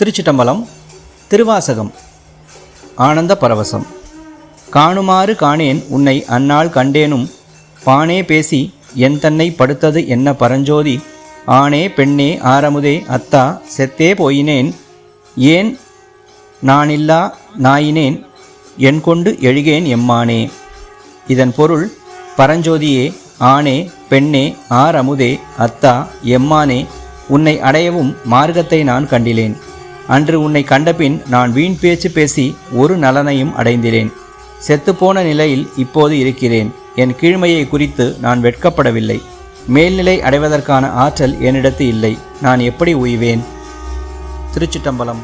திருச்சிட்டம்பலம் திருவாசகம் ஆனந்த பரவசம் காணுமாறு காணேன் உன்னை அந்நாள் கண்டேனும் பானே பேசி என் தன்னை படுத்தது என்ன பரஞ்சோதி? ஆணே பெண்ணே ஆரமுதே அத்தா செத்தே போயினேன். ஏன் நானில்லா நாயினேன் என் கொண்டு எழுகேன் எம்மானே? இதன் பொருள் பரஞ்சோதியே ஆணே பெண்ணே ஆரமுதே அத்தா எம்மானே உன்னை அடையவும் மார்க்கத்தை நான் கண்டிலேன். அன்று உன்னை கண்டபின் நான் வீண் பேச்சு பேசி ஒரு நலனையும் அடைந்திறேன் செத்துப்போன நிலையில் இப்போது இருக்கிறேன். என் கீழ்மையை குறித்து நான் வெட்கப்படவில்லை. மேல்நிலை அடைவதற்கான ஆற்றல் என்னிடத்து இல்லை. நான் எப்படி உய்வேன்? திருச்சிட்டம்பலம்.